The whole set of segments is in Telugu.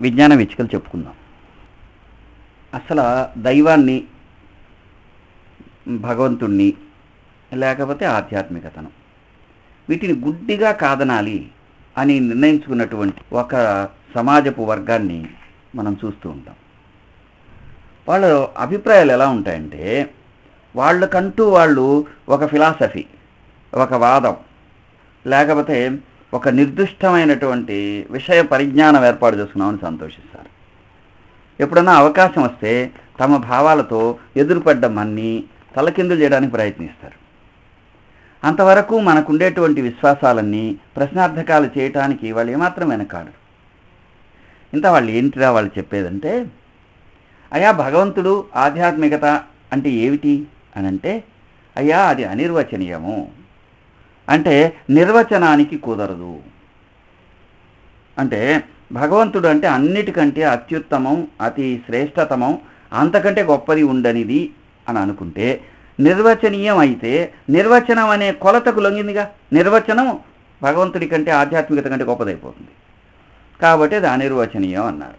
విజ్ఞాన వెచ్చికలు చెప్పుకుందాం. అసలు దైవాన్ని భగవంతుణ్ణి లేకపోతే ఆధ్యాత్మికతను వీటిని గుడ్డిగా కాదనాలి అని నిర్ణయించుకున్నటువంటి ఒక సమాజపు వర్గాన్ని మనం చూస్తూ ఉంటాం. వాళ్ళ అభిప్రాయాలు ఎలా ఉంటాయంటే వాళ్ళకంటూ వాళ్ళు ఒక ఫిలాసఫీ ఒక వాదం లేకపోతే ఒక నిర్దిష్టమైనటువంటి విషయ పరిజ్ఞానం ఏర్పాటు చేసుకున్నామని సంతోషిస్తారు. ఎప్పుడన్నా అవకాశం వస్తే తమ భావాలతో ఎదురుపడ్డ మన్ని తలకిందులు చేయడానికి ప్రయత్నిస్తారు. అంతవరకు మనకుండేటువంటి విశ్వాసాలన్నీ ప్రశ్నార్థకాలు చేయటానికి వాళ్ళు ఏమాత్రం వెనకాడరు. ఇంత వాళ్ళు ఏంటిరా వాళ్ళు చెప్పేదంటే అయ్యా భగవంతుడు ఆధ్యాత్మికత అంటే ఏమిటి? అని అంటే అయ్యా అది అనిర్వచనీయము. అంటే నిర్వచనానికి కుదరదు. అంటే భగవంతుడు అంటే అన్నిటికంటే అత్యుత్తమం అతి శ్రేష్టతమం అంతకంటే గొప్పది ఉండనిది అని అనుకుంటే నిర్వచనీయం అయితే నిర్వచనం అనే కొలతకు లొంగిందిగా. నిర్వచనం భగవంతుడి కంటే ఆధ్యాత్మికత కంటే గొప్పదైపోతుంది. కాబట్టి అది అనిర్వచనీయం అన్నారు.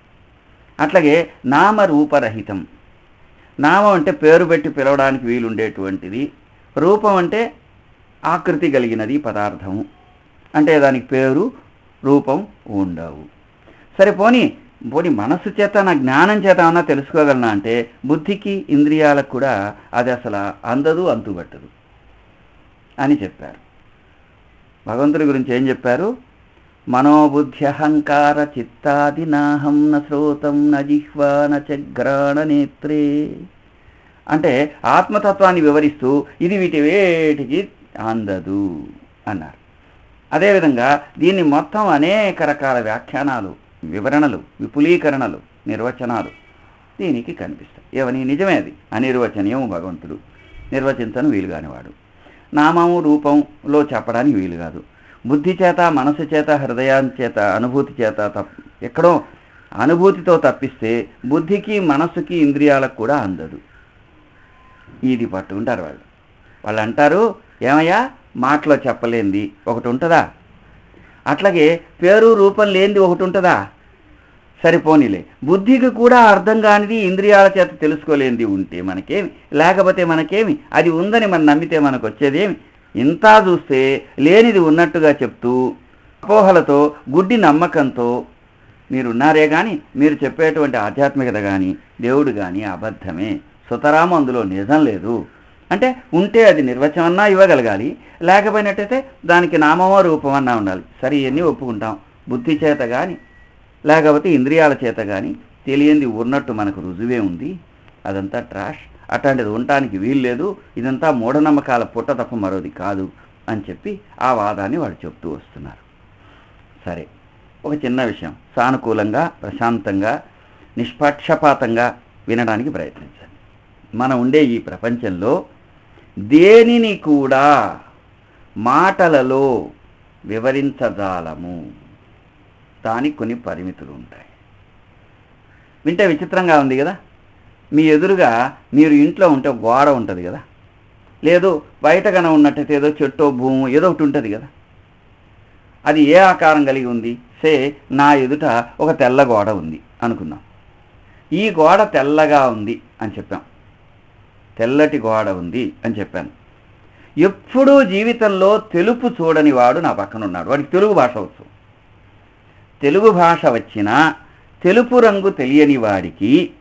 అట్లాగే నామరూపరహితం. నామం అంటే పేరు పెట్టి పిలవడానికి వీలుండేటువంటిది. రూపం అంటే ఆకృతి కలిగినది పదార్థము అంటే దానికి పేరు రూపం ఉండవు. సరే పోనీ పోనీ మనస్సు చేత నా జ్ఞానం చేత అన్నా తెలుసుకోగలనా అంటే బుద్ధికి ఇంద్రియాలకు కూడా అది అసలు అందదు అంతుబట్టదు అని చెప్పారు. భగవంతుడి గురించి ఏం చెప్పారు? మనోబుద్ధి అహంకార చిత్తాది నాహం న శ్రోతం న జిహ్వా న చగ్రాణ నేత్రే. అంటే ఆత్మతత్వాన్ని వివరిస్తూ ఇది వీటి వేటికి అందదు అన్నారు. అదేవిధంగా దీన్ని మొత్తం అనేక రకాల వ్యాఖ్యానాలు వివరణలు విపులీకరణలు నిర్వచనాలు దీనికి కనిపిస్తాయి. ఏవని? నిజమే అది. అనిర్వచనీయం భగవంతుడు నిర్వచించను వీలు కానివాడు నామము రూపంలో చెప్పడానికి వీలు కాదు బుద్ధి చేత మనసు చేత హృదయం చేత అనుభూతి చేత తప్ప ఎక్కడో అనుభూతితో తప్పిస్తే బుద్ధికి మనసుకి ఇంద్రియాలకు కూడా అందదు. ఇది పట్టుకుంటారు వాళ్ళు. వాళ్ళు అంటారు ఏమయ్యా మాటలో చెప్పలేంది ఒకటి ఉంటుందా? అట్లాగే పేరు రూపం లేనిది ఒకటి ఉంటుందా? సరిపోనిలే. బుద్ధికి కూడా అర్థం కానిది ఇంద్రియాల చేత తెలుసుకోలేనిది ఉంటే మనకేమి? లేకపోతే మనకేమి? అది ఉందని మనం నమ్మితే మనకు వచ్చేదేమి ఇంత చూస్తే లేనిది ఉన్నట్టుగా చెప్తూ అపోహలతో గుడ్డి నమ్మకంతో మీరున్నారే కానీ మీరు చెప్పేటువంటి ఆధ్యాత్మికత కానీ దేవుడు కానీ అబద్ధమే. సుతరాము అందులో నిజం లేదు. అంటే ఉంటే అది నిర్వచనన్నా ఇవ్వగలగాలి లేకపోయినట్టయితే దానికి నామమో రూపమన్నా ఉండాలి. సరే ఇవన్నీ ఒప్పుకుంటాం? బుద్ధి చేత కానీ లేకపోతే ఇంద్రియాల చేత కానీ తెలియంది ఉన్నట్టు మనకు రుజువే ఉంది. అదంతా ట్రాష్. అట్లాంటిది ఉండటానికి వీలు లేదు. ఇదంతా మూఢనమ్మకాల పుట్ట తప్ప మరోది కాదు అని చెప్పి ఆ వాదాన్ని వాళ్ళు చెప్తూ వస్తున్నారు. సరే ఒక చిన్న విషయం. సానుకూలంగా ప్రశాంతంగా నిష్పక్షపాతంగా వినడానికి ప్రయత్నించండి. మనం ఉండే ఈ ప్రపంచంలో దేనిని కూడా మాటలలో వివరించజాలము. దానికి కొన్ని పరిమితులు ఉంటాయి. వింటే విచిత్రంగా ఉంది కదా? మీ ఎదురుగా మీరు ఇంట్లో ఉంటే గోడ ఉంటుంది కదా? లేదు బయట కన ఉన్నట్టయితే ఏదో చెట్టో భూము ఏదో ఒకటి ఉంటుంది కదా? అది ఏ ఆకారం కలిగి ఉంది? సే నా ఎదుట ఒక తెల్ల గోడ ఉంది అనుకుందాం. ఈ గోడ తెల్లగా ఉంది అని చెప్పాం. తెల్లటి గోడ ఉంది అని చెప్పాను. ఎప్పుడూ జీవితంలో తెలుపు చూడని వాడు నా పక్కన ఉన్నాడు. వాడికి తెలుగు భాష వచ్చు. తెలుగు భాష వచ్చినా తెలుపు రంగు తెలియని వాడికి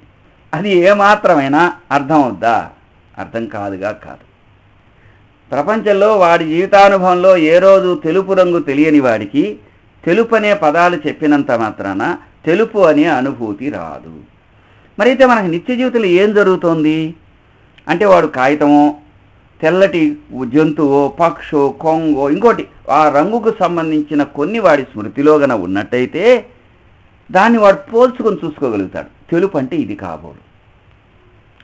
అది ఏమాత్రమైనా అర్థం అవుద్దా? అర్థం కాదుగా కాదు. ప్రపంచంలో వాడి జీవితానుభవంలో ఏ రోజు తెలుపు రంగు తెలియని వాడికి తెలుపు అనే పదాలు చెప్పినంత మాత్రాన తెలుపు అనే అనుభూతి రాదు. మరైతే మనకు నిత్య జీవితంలో ఏం జరుగుతోంది? అంటే వాడు కాగితమో తెల్లటి జంతువో పక్షో కొంగో ఇంకోటి ఆ రంగుకు సంబంధించిన కొన్ని వాడి స్మృతిలో గన ఉన్నట్టయితే దాన్ని వాడు పోల్చుకొని చూసుకోగలుగుతాడు. తెలుపు అంటే ఇది కాబోలు.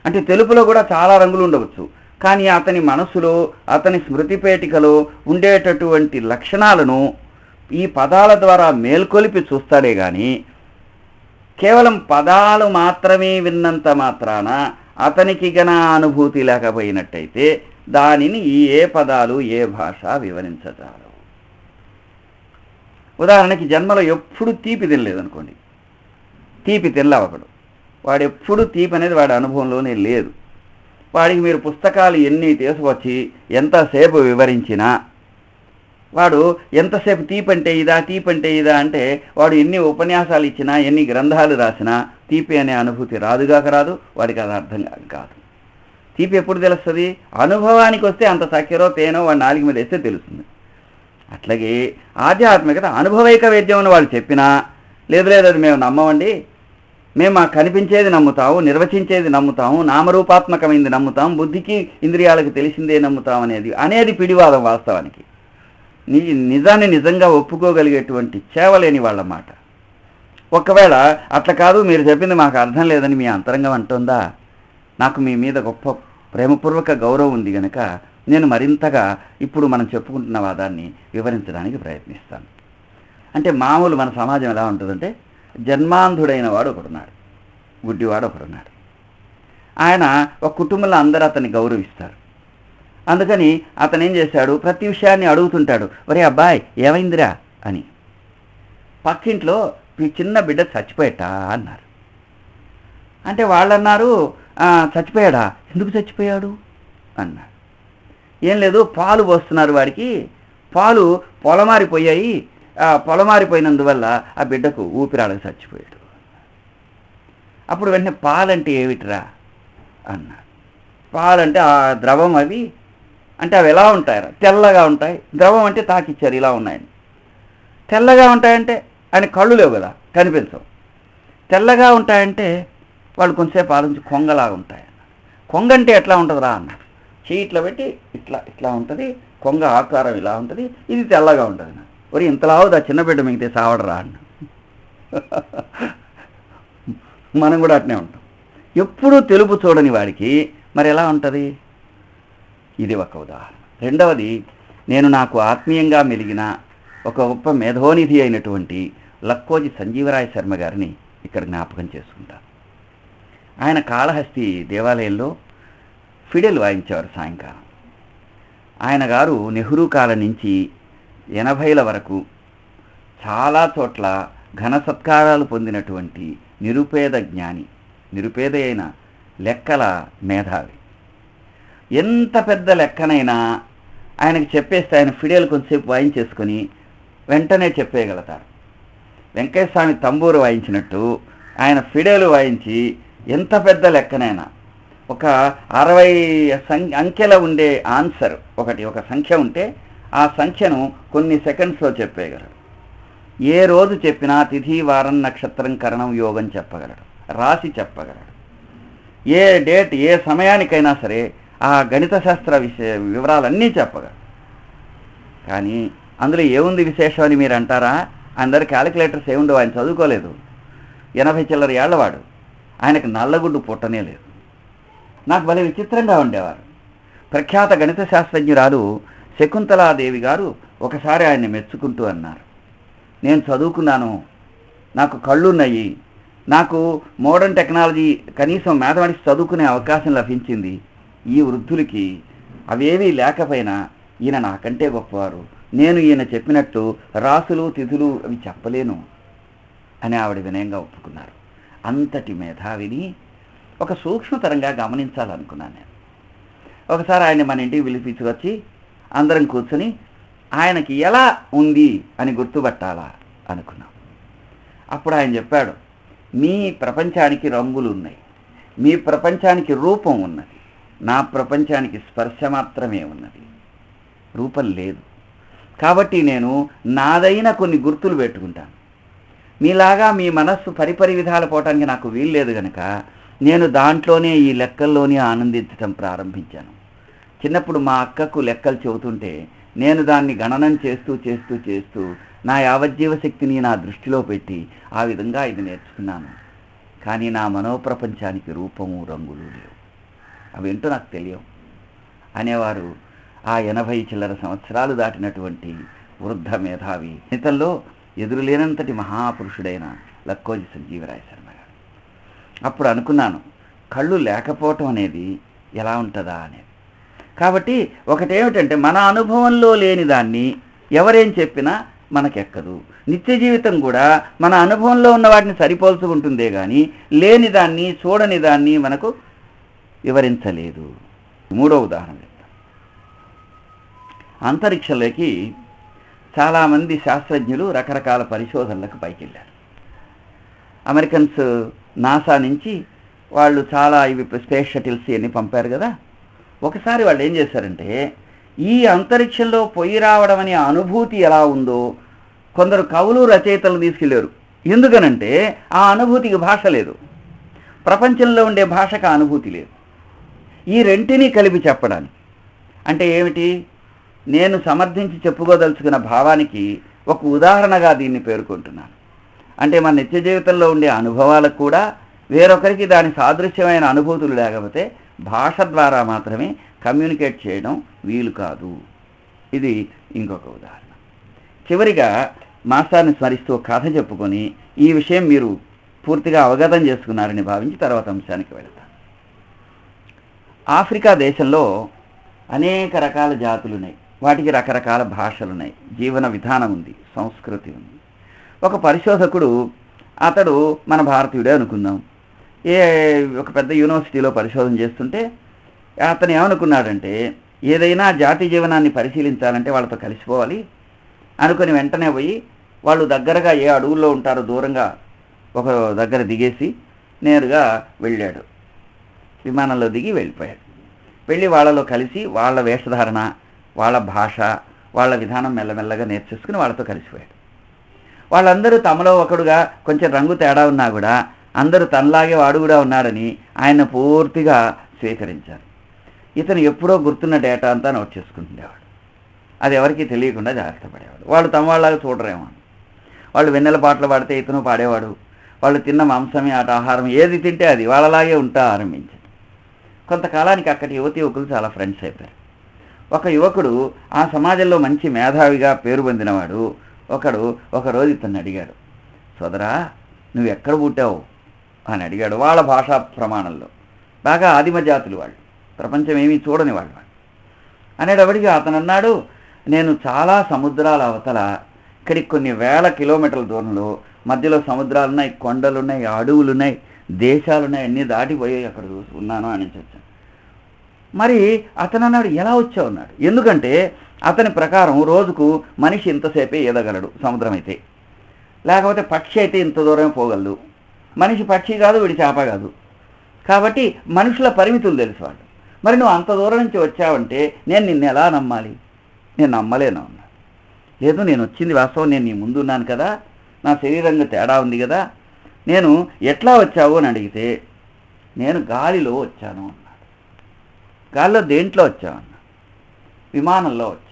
అంటే తెలుపులో కూడా చాలా రంగులు ఉండవచ్చు. కానీ అతని మనసులో అతని స్మృతిపేటికలో ఉండేటటువంటి లక్షణాలను ఈ పదాల ద్వారా మేల్కొలిపి చూస్తాడే కానీ కేవలం పదాలు మాత్రమే విన్నంత మాత్రాన అతనికి గన అనుభూతి లేకపోయినట్టయితే దానిని ఏ పదాలు ఏ భాష వివరించజాలవు ఉదాహరణకి జన్మలో ఎప్పుడు తీపి తినలేదనుకోండి. తీపి తినలే ఒకడు వాడు ఎప్పుడు తీపి అనేది వాడి అనుభవంలోనే లేదు. వాడికి మీరు పుస్తకాలు ఎన్ని తీసుకొచ్చి ఎంతసేపు వివరించినా వాడు ఎంతసేపు తీపంటే ఇదా తీపంటే ఇదా అంటే వాడు ఎన్ని ఉపన్యాసాలు ఇచ్చినా ఎన్ని గ్రంథాలు రాసినా తీపి అనే అనుభూతి రాదుగాక రాదు వాడికి అది అర్థం కాదు కాదు. తీపి ఎప్పుడు తెలుస్తుంది? అనుభవానికి వస్తే అంత చక్కెరో తేనో వాడి నాలుగు మీద వేస్తే తెలుస్తుంది. అట్లాగే ఆధ్యాత్మికత అనుభవైక వేద్యం అని వాళ్ళు చెప్పినా లేదు లేదు అది మేము నమ్మమండి. మేము మాకు కనిపించేది నమ్ముతాము నిర్వచించేది నమ్ముతాము నామరూపాత్మకమైంది నమ్ముతాం బుద్ధికి ఇంద్రియాలకు తెలిసిందే నమ్ముతాం అనేది అనేది పిడివాదం వాస్తవానికి. నీ నిజాన్ని నిజంగా ఒప్పుకోగలిగేటువంటి చేవలేని వాళ్ళ మాట. ఒకవేళ అట్లా కాదు మీరు చెప్పింది మాకు అర్థం లేదని మీ అంతరంగం అంటుందా? నాకు మీ మీద గొప్ప ప్రేమపూర్వక గౌరవం ఉంది గనక నేను మరింతగా ఇప్పుడు మనం చెప్పుకుంటున్న వాదాన్ని వివరించడానికి ప్రయత్నిస్తాను. అంటే మామూలు మన సమాజం ఎలా ఉంటుందంటే జన్మాంధుడైన వాడు ఒకడున్నాడు. గుడ్డివాడు ఒకడున్నాడు. ఆయన ఒక కుటుంబంలో అందరూ అతన్ని గౌరవిస్తారు. అందుకని అతనేం చేశాడు? ప్రతి విషయాన్ని అడుగుతుంటాడు. ఒరే అబ్బాయ్ ఏమైందిరా? అని. పక్కింట్లో ఈ చిన్న బిడ్డ చచ్చిపోయేటా అన్నారు. అంటే వాళ్ళు అన్నారు చచ్చిపోయాడా? ఎందుకు చచ్చిపోయాడు? అన్నారు. ఏం లేదు పాలు పోస్తున్నారు వాడికి. పాలు పొలమారిపోయాయి. ఆ పొలమారిపోయినందువల్ల ఆ బిడ్డకు ఊపిరాడక చచ్చిపోయాడు. అప్పుడు వెంటనే పాలంటే ఏమిటిరా? అన్నారు. పాలంటే ఆ ద్రవం అవి అంటే అవి ఎలా ఉంటాయని తెల్లగా ఉంటాయి. ద్రవం అంటే తాకిచ్చారు ఇలా ఉన్నాయని. తెల్లగా ఉంటాయంటే ఆయన కళ్ళు లేవు కదా కనిపించవు. తెల్లగా ఉంటాయంటే వాళ్ళు కొంతసేపు ఆలోచించి కొంగలాగా ఉంటాయి. కొంగ అంటే ఎట్లా ఉంటుందిరా అన్న? చెయ్యి ఇట్లా పెట్టి ఇట్లా ఇట్లా ఉంటుంది. కొంగ ఆకారం ఇలా ఉంటుంది. ఇది తెల్లగా ఉంటుంది ఒరి ఇంతలావుది ఆ చిన్న బిడ్డ మిగితే సావడరా అన్న. మనం కూడా అట్నే ఉంటాం. ఎప్పుడూ తెలుపు చూడని వాడికి మరి ఎలా ఉంటుంది? ఇది ఒక ఉదాహరణ. రెండవది నేను నాకు ఆత్మీయంగా మెలిగిన ఒక గొప్ప మేధోనిధి అయినటువంటి లక్కోజి సంజీవరాయ శర్మ గారిని ఇక్కడ జ్ఞాపకం చేసుకుంటాను ఆయన కాళహస్తి దేవాలయంలో ఫిడెల్ వాయించేవారు సాయంకాలం. ఆయన గారు నెహ్రూ కాలం నుంచి ఎనభైల వరకు చాలా చోట్ల ఘన సత్కారాలు పొందినటువంటి నిరుపేద జ్ఞాని నిరుపేద అయిన లెక్కల మేధావి. ఎంత పెద్ద లెక్కనైనా ఆయనకి చెప్పేస్తే ఆయన ఫిడేలు కొంతసేపు వాయించేసుకొని వెంటనే చెప్పేయగలుగుతారు. వెంకయ్య తంబూరు వాయించినట్టు ఆయన ఫిడేలు వాయించి ఎంత పెద్ద లెక్కనైనా ఒక అరవై సం అంకెల ఉండే ఆన్సర్ ఒకటి ఒక సంఖ్య ఉంటే ఆ సంఖ్యను కొన్ని సెకండ్స్లో చెప్పేయగలడు. ఏ రోజు చెప్పినా తిథి వారం నక్షత్రం కరణం యోగం చెప్పగలడు. రాసి చెప్పగలడు. ఏ డేట్ ఏ సమయానికైనా సరే ఆ గణిత శాస్త్ర విషయ వివరాలన్నీ చెప్పగా. కానీ అందులో ఏముంది విశేషం అని మీరు అంటారా? అందరు క్యాలిక్యులేటర్స్ ఏముండవు ఆయన చదువుకోలేదు. ఎనభై చిల్లర ఏళ్ళవాడు. ఆయనకు నల్లగుడ్డు పుట్టనే లేదు. నాకు భలే విచిత్రంగా ఉండేవారు. ప్రఖ్యాత గణిత శాస్త్రజ్ఞురాలు శకుంతలాదేవి గారు ఒకసారి ఆయన్ని మెచ్చుకుంటూ అన్నారు. నేను చదువుకున్నాను. నాకు కళ్ళున్నాయి. నాకు మోడర్న్ టెక్నాలజీ కనీసం మ్యాథమెటిక్స్ చదువుకునే అవకాశం లభించింది. ఈ వృద్ధులకి అవేమీ లేకపోయినా ఈయన నాకంటే గొప్పవారు. నేను ఈయన చెప్పినట్టు రాసులు తిథులు అవి చెప్పలేను అని ఆవిడ వినయంగా ఒప్పుకున్నారు. అంతటి మేధావిని ఒక సూక్ష్మతరంగా గమనించాలనుకున్నాను నేను. ఒకసారి ఆయన మన ఇంటికి పిలిపించుకొచ్చి అందరం కూర్చొని ఆయనకి ఎలా ఉంది అని గుర్తుపట్టాలా అనుకున్నాం. అప్పుడు ఆయన చెప్పాడు మీ ప్రపంచానికి రంగులు ఉన్నాయి. మీ ప్రపంచానికి రూపం ఉన్నది. నా ప్రపంచానికి స్పర్శ మాత్రమే ఉన్నది. రూపం లేదు. కాబట్టి నేను నాదైన కొన్ని గుర్తులు పెట్టుకుంటాను. మీలాగా మీ మనస్సు పరిపరి విధాలు పోవటానికి నాకు వీల్లేదు గనక నేను దాంట్లోనే ఈ లెక్కల్లోనే ఆనందించటం ప్రారంభించాను. చిన్నప్పుడు మా అక్కకు లెక్కలు చెబుతుంటే నేను దాన్ని గణనం చేస్తూ చేస్తూ చేస్తూ నా యావజ్జీవ శక్తిని నా దృష్టిలో పెట్టి ఆ విధంగా ఇది నేర్చుకున్నాను. కానీ నా మనోప్రపంచానికి రూపము రంగులు లేవు. అవేంటో నాకు తెలియవు. అనేవారు ఆ ఎనభై చిల్లర సంవత్సరాలు దాటినటువంటి వృద్ధ మేధావి గణితంలో ఎదురులేనంతటి మహాపురుషుడైన లక్కోజి సంజీవరాయ శర్మ గారు. అప్పుడు అనుకున్నాను కళ్ళు లేకపోవటం అనేది ఎలా ఉంటుందా అనేది. కాబట్టి ఒకటేమిటంటే మన అనుభవంలో లేని దాన్ని ఎవరేం చెప్పినా మనకెక్కదు. నిత్య జీవితం కూడా మన అనుభవంలో ఉన్న వాటిని సరిపోల్చుకుంటుందే కానీ లేని దాన్ని చూడని దాన్ని మనకు వివరించలేదు. మూడో ఉదాహరణ అంతరిక్షంలోకి చాలామంది శాస్త్రజ్ఞులు రకరకాల పరిశోధనలకు పైకెళ్ళారు. అమెరికన్స్ నాసా నుంచి వాళ్ళు చాలా ఇవి స్పేస్ షటిల్స్ ఇవన్నీ పంపారు కదా. ఒకసారి వాళ్ళు ఏం చేశారంటే ఈ అంతరిక్షంలో పొయ్యి రావడం అనే అనుభూతి ఎలా ఉందో కొందరు కవులు రచయితలు తీసుకెళ్ళారు. ఎందుకనంటే ఆ అనుభూతికి భాష లేదు. ప్రపంచంలో ఉండే భాషకు అనుభూతి లేదు. ఈ రెంటిని కలిపి చెప్పడానికి అంటే ఏమిటి? నేను సమర్థించి చెప్పుకోదలుచుకున్న భావానికి ఒక ఉదాహరణగా దీన్ని పేర్కొంటున్నాను. అంటే మన నిత్య జీవితంలో ఉండే అనుభవాలకు కూడా వేరొకరికి దాని సాదృశ్యమైన అనుభూతులు లేకపోతే భాష ద్వారా మాత్రమే కమ్యూనికేట్ చేయడం వీలు కాదు. ఇది ఇంకొక ఉదాహరణ. చివరిగా మాస్టర్ని స్మరిస్తూ కథ చెప్పుకొని ఈ విషయం మీరు పూర్తిగా అవగతం చేసుకున్నారని భావించి తర్వాత అంశానికి వెళతాను. ఆఫ్రికా దేశంలో అనేక రకాల జాతులు ఉన్నాయి వాటికి రకరకాల భాషలు ఉన్నాయి జీవన విధానం ఉంది సంస్కృతి ఉంది. ఒక పరిశోధకుడు అతడు మన భారతీయుడే అనుకుందాం. ఏ ఒక పెద్ద యూనివర్సిటీలో పరిశోధన చేస్తుంటే అతను ఏమనుకున్నాడంటే ఏదైనా జాతి జీవనాన్ని పరిశీలించాలంటే వాళ్ళతో కలిసిపోవాలి. అనుకుని వెంటనే పోయి వాళ్ళు దగ్గరగా ఏ అడవుల్లో ఉంటారో దూరంగా ఒక దగ్గర దిగేసి నేరుగా వెళ్ళాడు. విమానంలో దిగి వెళ్ళిపోయాడు. వెళ్ళి వాళ్ళలో కలిసి వాళ్ళ వేషధారణ వాళ్ళ భాష వాళ్ళ విధానం మెల్లమెల్లగా నేర్చేసుకుని వాళ్ళతో కలిసిపోయాడు. వాళ్ళందరూ తమలో ఒకడుగా కొంచెం రంగు తేడా ఉన్నా కూడా అందరూ తనలాగే వాడు కూడా ఉన్నాడని ఆయన పూర్తిగా స్వీకరించారు. ఇతను ఎప్పుడో గుర్తున్న డేటా అంతా నోట్ చేసుకుంటుండేవాడు. అది ఎవరికీ తెలియకుండా జాగ్రత్త పడేవాడు. వాళ్ళు తమ వాళ్ళగా చూడరేమో వాళ్ళు వెన్నెల పాటలు పాడితే ఇతను పాడేవాడు. వాళ్ళు తిన్న మాంసమే ఆట ఆహారం ఏది తింటే అది. వాళ్ళలాగే ఉంటా ఆరంభించారు. కొంతకాలానికి అక్కడి యువతి యువకులు చాలా ఫ్రెండ్స్ అయిపోయారు. ఒక యువకుడు ఆ సమాజంలో మంచి మేధావిగా పేరు పొందినవాడు ఒకడు ఒకరోజు ఇతన్ని అడిగాడు సోదరా నువ్వు ఎక్కడ పుట్టావు? అని అడిగాడు వాళ్ళ భాషా ప్రమాణంలో. బాగా ఆదిమ జాతులు వాళ్ళు ప్రపంచం ఏమీ చూడని వాళ్ళు వాళ్ళు. అనేటప్పటికీ అతను అన్నాడు నేను చాలా సముద్రాల అవతల ఇక్కడికి కొన్ని వేల కిలోమీటర్ల దూరంలో మధ్యలో సముద్రాలున్నాయి ఉన్నాయి అడవులున్నాయి దేశాలున్నాయి అన్నీ దాటిపోయి అక్కడ ఉన్నాను అని చెప్పాను. మరి అతను అన్నాడు ఎలా వచ్చావు? అన్నాడు. ఎందుకంటే అతని ప్రకారం రోజుకు మనిషి ఇంతసేపే ఈదగలడు సముద్రం అయితే. లేకపోతే పక్షి అయితే ఇంత దూరం పోగలదు. మనిషి పక్షి కాదు వీడి చేప కాదు. కాబట్టి మనుషుల పరిమితులు తెలుసు వాళ్ళు. మరి నువ్వు అంత దూరం నుంచి వచ్చావంటే నేను నిన్ను ఎలా నమ్మాలి? నేను నమ్మలేను అన్నాడు. లేదు నేను వచ్చింది వాస్తవం నేను నీ ముందు ఉన్నాను కదా. నా శరీరంగా తేడా ఉంది కదా. నేను ఎట్లా వచ్చావు అని అడిగితే నేను గాలిలో వచ్చాను అన్నాడు. గాలిలో దేంట్లో వచ్చావు అన్నా విమానంలో వచ్చాను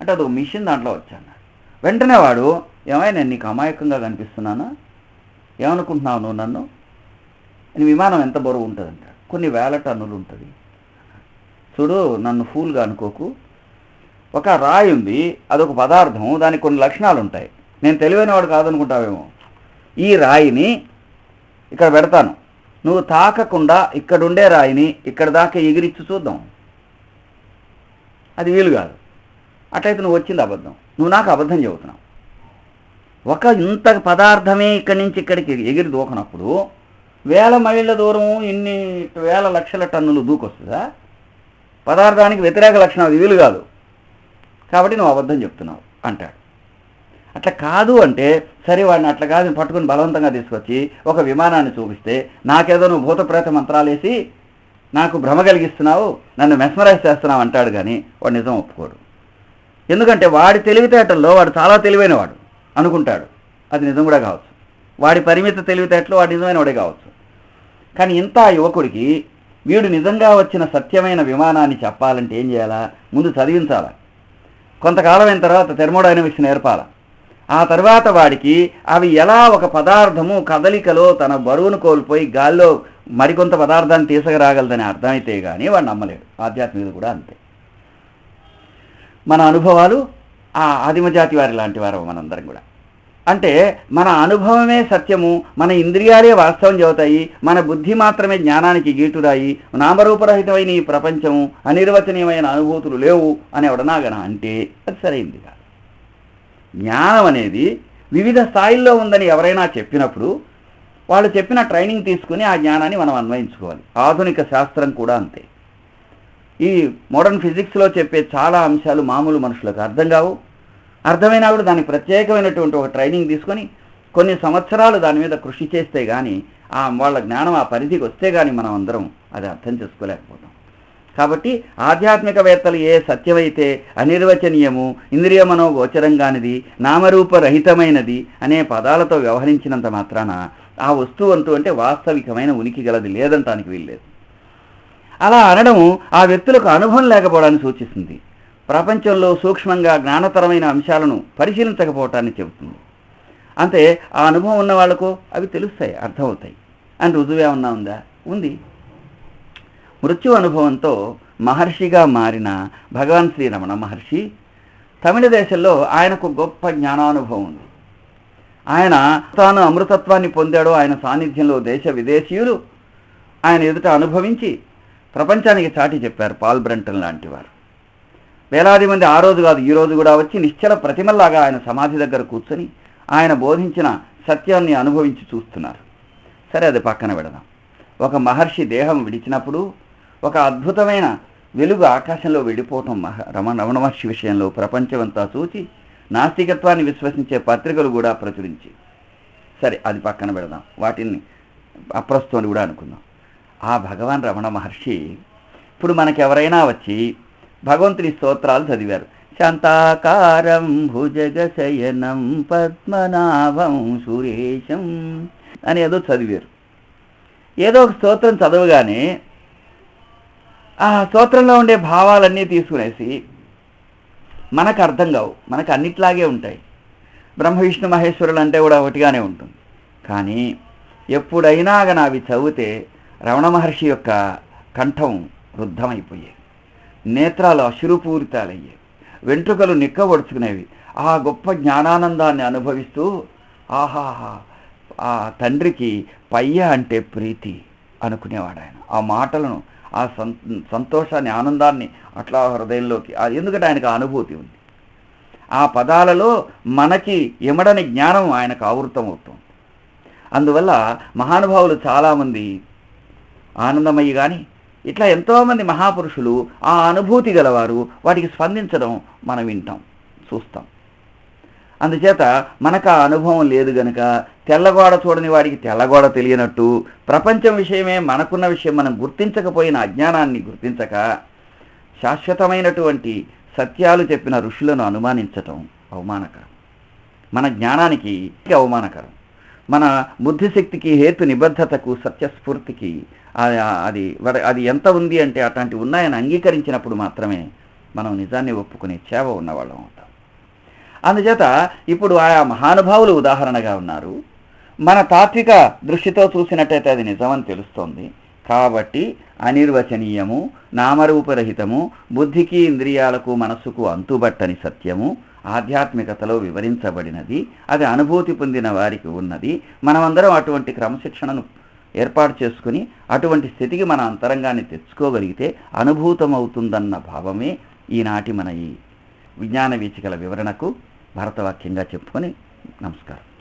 అంటే అదొక మిషన్ దాంట్లో వచ్చాను వెంటనే వాడు ఏమై నేను నీకు అమాయకంగా కనిపిస్తున్నానా? ఏమనుకుంటున్నావు నువ్వు నన్ను? నీ విమానం ఎంత బరువు ఉంటుంది అంటాడు. కొన్ని వేల టన్నులు ఉంటుంది. చూడు నన్ను ఫూల్గా అనుకోకు. ఒక రాయి ఉంది అదొక పదార్థం దానికి కొన్ని లక్షణాలు ఉంటాయి. నేను తెలివైన వాడు కాదనుకుంటావేమో. ఈ రాయిని ఇక్కడ పెడతాను. నువ్వు తాకకుండా ఇక్కడుండే రాయిని ఇక్కడ దాకా ఎగిరిచ్చి చూద్దాం. అది వీలు కాదు. అట్లయితే నువ్వు వచ్చింది అబద్ధం. నువ్వు నాకు అబద్ధం చెబుతున్నావు. ఒక ఇంత పదార్థమే ఇక్కడి నుంచి ఇక్కడికి ఎగిరి దూకనప్పుడు వేల మైళ్ళ దూరం ఇన్ని వేల లక్షల టన్నులు దూకొస్తుందా? పదార్థానికి వ్యతిరేక లక్షణం అది వీలు కాదు. కాబట్టి నువ్వు అబద్ధం చెప్తున్నావు అంటాడు. అట్లా కాదు అంటే సరే వాడిని అట్లా కాదు పట్టుకుని బలవంతంగా తీసుకొచ్చి ఒక విమానాన్ని చూపిస్తే నాకేదో నువ్వు భూత ప్రేత మంత్రాలేసి నాకు భ్రమ కలిగిస్తున్నావు నన్ను మెస్మరైజ్ చేస్తున్నావు అంటాడు కానీ వాడు నిజం ఒప్పుకోడు. ఎందుకంటే వాడి తెలివితేటల్లో వాడు చాలా తెలివైన వాడు అనుకుంటాడు. అది నిజం కూడా కావచ్చు. వాడి పరిమిత తెలివితేటలో వాడు నిజమైన వాడే కావచ్చు. కానీ ఇంత ఆ యువకుడికి వీడు నిజంగా వచ్చిన సత్యమైన విమానాన్ని చెప్పాలంటే ఏం చేయాలా? ముందు చదివించాలా? కొంతకాలం అయిన తర్వాత థెర్మోడైనమిక్స్ నేర్పాల? ఆ తర్వాత వాడికి అవి ఎలా ఒక పదార్థము కదలికలో తన బరువును కోల్పోయి గాల్లో మరికొంత పదార్థాన్ని తీసుకురాగలదని అర్థమైతే కానీ వాడు నమ్మలేడు. ఆధ్యాత్మికత కూడా అంతే. మన అనుభవాలు ఆ ఆదిమజాతి వారి లాంటి వారు మనందరం కూడా. అంటే మన అనుభవమే సత్యము మన ఇంద్రియాలే వాస్తవం చెబుతాయి మన బుద్ధి మాత్రమే జ్ఞానానికి గీటురాయి నామరూపరహితమైన ఈ ప్రపంచము అనిర్వచనీయమైన అనుభూతులు లేవు అని ఎవడనాగన అంటే అది సరైంది కాదు. జ్ఞానం అనేది వివిధ స్థాయిల్లో ఉందని ఎవరైనా చెప్పినప్పుడు వాళ్ళు చెప్పిన ట్రైనింగ్ తీసుకుని ఆ జ్ఞానాన్ని మనం అన్వయించుకోవాలి. ఆధునిక శాస్త్రం కూడా అంతే. ఈ మోడర్న్ ఫిజిక్స్లో చెప్పే చాలా అంశాలు మామూలు మనుషులకు అర్థం కావు. అర్థమైనా కూడా దానికి ప్రత్యేకమైనటువంటి ఒక ట్రైనింగ్ తీసుకొని కొన్ని సంవత్సరాలు దాని మీద కృషి చేస్తే కానీ ఆ వాళ్ళ జ్ఞానం ఆ పరిధికి వస్తే కానీ మనం అందరం అది అర్థం చేసుకోలేకపోతాం. కాబట్టి ఆధ్యాత్మికవేత్తలు ఏ సత్యమైతే అనిర్వచనీయము ఇంద్రియ మనోగోచరం కానిది నామరూపరహితమైనది అనే పదాలతో వ్యవహరించినంత మాత్రాన ఆ వస్తువు అంటూ అంటే వాస్తవికమైన ఉనికి గలది లేదంటానికి వీల్లేదు. అలా అనడం ఆ వ్యక్తులకు అనుభవం లేకపోవడాన్ని సూచిస్తుంది. ప్రపంచంలో సూక్ష్మంగా జ్ఞానతరమైన అంశాలను పరిశీలించకపోవటాన్ని చెబుతుంది. అంతే ఆ అనుభవం ఉన్న వాళ్ళకు అవి తెలుస్తాయి అర్థమవుతాయి. అని రుజువు ఏమన్నా ఉందా? ఉంది. మృత్యు అనుభవంతో మహర్షిగా మారిన భగవాన్ శ్రీరమణ మహర్షి తమిళ దేశంలో ఆయనకు గొప్ప జ్ఞానానుభవం ఉంది. ఆయన తాను అమృతత్వాన్ని పొందాడో ఆయన సాన్నిధ్యంలో దేశ విదేశీయులు ఆయన ఎదుట అనుభవించి ప్రపంచానికి చాటి చెప్పారు పాల్ బ్రంటన్ లాంటి వారు. వేలాది మంది ఆ రోజు కాదు ఈ రోజు కూడా వచ్చి నిశ్చల ప్రతిమల్లాగా ఆయన సమాధి దగ్గర కూర్చొని ఆయన బోధించిన సత్యాన్ని అనుభవించి చూస్తున్నారు. సరే అది పక్కన పెడదాం. ఒక మహర్షి దేహం విడిచినప్పుడు ఒక అద్భుతమైన వెలుగు ఆకాశంలో వెళ్ళిపోవటం మహ రమణ రమణ మహర్షి విషయంలో ప్రపంచమంతా చూచి నాస్తికత్వాన్ని విశ్వసించే పత్రికలు కూడా ప్రచురించి. సరే అది పక్కన పెడదాం. వాటిని అప్రస్తుని కూడా అనుకుందాం. ఆ భగవాన్ రమణ మహర్షి ఇప్పుడు మనకెవరైనా వచ్చి భగవంతుని స్తోత్రాలు చదివారు. శాంతాకారం భుజగశయనం పద్మనాభం సురేశం అని ఏదో చదివారు. ఏదో ఒక స్తోత్రం చదవగానే ఆ స్తోత్రంలో ఉండే భావాలన్నీ తీసుకునేసి మనకు అర్థం కావు. మనకు అన్నిట్లాగే ఉంటాయి. బ్రహ్మ విష్ణు మహేశ్వరులు అంటే కూడా ఒకటిగానే ఉంటుంది. కానీ ఎప్పుడైనా కానీ అవి చదివితే రమణ మహర్షి యొక్క కంఠం రుద్ధమైపోయేది. నేత్రాలు అశ్రుపూరితాలయ్యేవి. వెంట్రుకలు నిక్కబడుచుకునేవి ఆ గొప్ప జ్ఞానానందాన్ని అనుభవిస్తూ ఆహాహా ఆ తండ్రికి పయ్య అంటే ప్రీతి అనుకునేవాడు ఆయన ఆ మాటలను ఆ సంతోషాన్ని ఆనందాన్ని అట్లా హృదయంలోకి ఎందుకంటే ఆయనకు ఆ అనుభూతి ఉంది. ఆ పదాలలో మనకి ఎమడని జ్ఞానం ఆయనకు ఆవృతం అవుతుంది అందువల్ల మహానుభావులు చాలామంది ఆనందమయ్యి కానీ ఇట్లా ఎంతోమంది మహాపురుషులు ఆ అనుభూతి గలవారు వాటికి స్పందించడం మనం వింటాం చూస్తాం. అందుచేత మనకు ఆ అనుభవం లేదు గనక తెల్లగోడ చూడని వాడికి తెల్లగోడ తెలియనట్టు ప్రపంచం విషయమే మనకున్న విషయం మనం గుర్తించకపోయిన అజ్ఞానాన్ని గుర్తించక శాశ్వతమైనటువంటి సత్యాలు చెప్పిన ఋషులను అనుమానించటం అవమానకరం. మన జ్ఞానానికి అవమానకరం. మన బుద్ధిశక్తికి హేతు నిబద్ధతకు సత్యస్ఫూర్తికి అది అది ఎంత ఉంది అంటే అట్లాంటి ఉన్నాయని అంగీకరించినప్పుడు మాత్రమే మనం నిజాన్ని ఒప్పుకునే చేవ ఉన్నవాళ్ళం అవుతాం. అందుచేత ఇప్పుడు ఆయా మహానుభావులు ఉదాహరణగా ఉన్నారు. మన తాత్విక దృష్టితో చూసినట్టయితే అది నిజమని తెలుస్తోంది. కాబట్టి అనిర్వచనీయము నామరూపరహితము బుద్ధికి ఇంద్రియాలకు మనస్సుకు అంతుబట్టని సత్యము ఆధ్యాత్మికతలో వివరించబడినది అది అనుభూతి పొందిన వారికి ఉన్నది. మనమందరం అటువంటి క్రమశిక్షణను ఏర్పాటు చేసుకుని అటువంటి స్థితికి మన అంతరంగాన్ని తెచ్చుకోగలిగితే అనుభూతమవుతుందన్న భావమే ఈనాటి మన ఈ విజ్ఞాన వీచికల వివరణకు భారతవాక్యంగా చెప్పుకొని నమస్కారం.